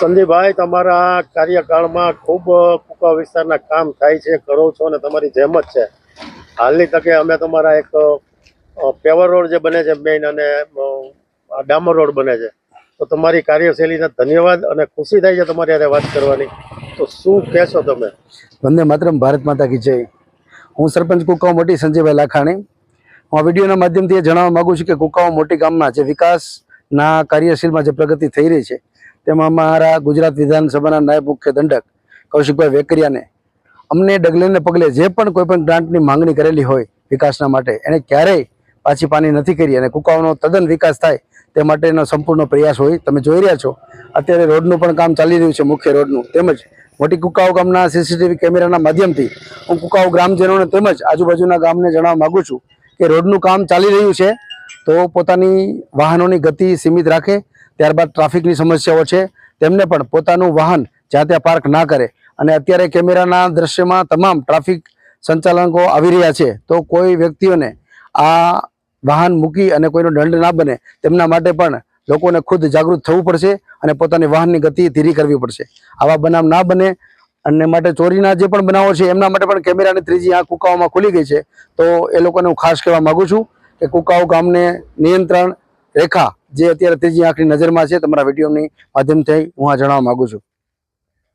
સંદીપભાઈ, તમારા કાર્યકાળમાં ખૂબ કુકા વિસ્તારના કામ થાય છે, કરો છો અને તમારી જેમ જ છે. હાલની તકે અમે તમારા એક પેવર રોડ જે બને છે મેઇન અને ડામર રોડ બને છે. તો તમારી કાર્યશૈલીને ધન્યવાદ અને ખુશી થાય છે તમારી હારે વાત કરવાની. તો શું કહેશો તમે? વંદે માતરમ, ભારત માતા કી જય. હું સરપંચ કુકાઓ મોટી સંજયભાઈ લાખાણી. હું આ વિડીયોના માધ્યમથી એ જણાવવા માગું છું કે કુકાઓ મોટી ગામમાં જે વિકાસના કાર્યશીલમાં જે પ્રગતિ થઈ રહી છે તેમાં અમારા ગુજરાત વિધાનસભાના નાયબ મુખ્ય દંડક કૌશિકભાઈ વેકરિયાને અમને ડગલેને પગલે જે પણ કોઈ પણ ગ્રાન્ટની માંગણી કરેલી હોય વિકાસના માટે, એને ક્યારેય પાછી પાની નથી કરી અને કુકાઓનો તદ્દન વિકાસ થાય તે માટેનો સંપૂર્ણ પ્રયાસ હોય. તમે જોઈ રહ્યા છો, અત્યારે રોડનું પણ કામ ચાલી રહ્યું છે, મુખ્ય રોડનું. તેમજ મોટી કુકાઓ ગામના સીસીટીવી કેમેરાના માધ્યમથી હું કુકાઓ ગ્રામજનોને તેમજ આજુબાજુના ગામને જણાવવા માગું છું કે રોડનું કામ ચાલી રહ્યું છે, તો પોતાની વાહનોની ગતિ સીમિત રાખે ત્યારબાદ ટ્રાફિકની સમસ્યાઓ છે. તેમને પણ પોતાનું વાહન જ્યાં ત્યાં પાર્ક ના કરે. અને અત્યારે કેમેરાના દ્રશ્યમાં તમામ ટ્રાફિક સંચાલકો આવી રહ્યા છે. તો કોઈ વ્યક્તિઓને આ વાહન મૂકી અને કોઈનો દંડ ના બને, તેમના માટે પણ લોકોને ખુદ જાગૃત થવું પડશે અને પોતાની વાહનની ગતિ ધીરી કરવી પડશે. આવા બનાવ ના બને અને માટે ચોરીના જે પણ બનાવો છે, એમના માટે પણ કેમેરાની ત્રીજી આંખ કુકાઓમાં ખુલી ગઈ છે. તો એ લોકોને હું ખાસ કહેવા માગું છું કે કુકાઓ ગામને નિયંત્રણ રેખા જે અત્યારે ત્રીજી આંખની નજરમાં છે તમારા વિડીયોની માધ્યમથી હું આ જણાવવા માંગુ છું.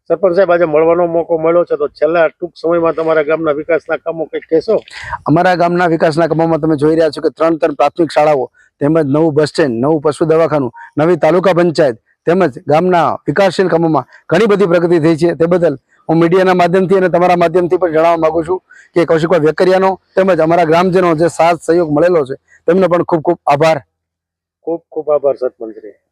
સરપંચ સાહેબ આજે મળવાનો મોકો મળ્યો છે તો છેલ્લા ટૂંક સમયમાં તમારા ગામના વિકાસના કામો કંઈક કહેશો? અમારા ગામના વિકાસના કામોમાં તમે જોઈ રહ્યા છો કે ત્રણ ત્રણ પ્રાથમિક શાળાઓ તેમજ નવું બસ સ્ટેન્ડ નવું પશુ દવાખાનું નવી તાલુકા પંચાયત તેમજ ગામના વિકાસશીલ કામોમાં ઘણી બધી પ્રગતિ થઈ છે. તે બદલ હું મીડિયાના માધ્યમથી અને તમારા માધ્યમથી પણ જણાવવા માંગુ છું કે કૌશિકભાઈ વેકરિયાનો તેમજ અમારા ગ્રામજનો જે સાથ સહયોગ મળેલો છે તેમનો પણ ખૂબ ખૂબ આભાર. ખૂબ ખૂબ આભાર સરપંચ શ્રી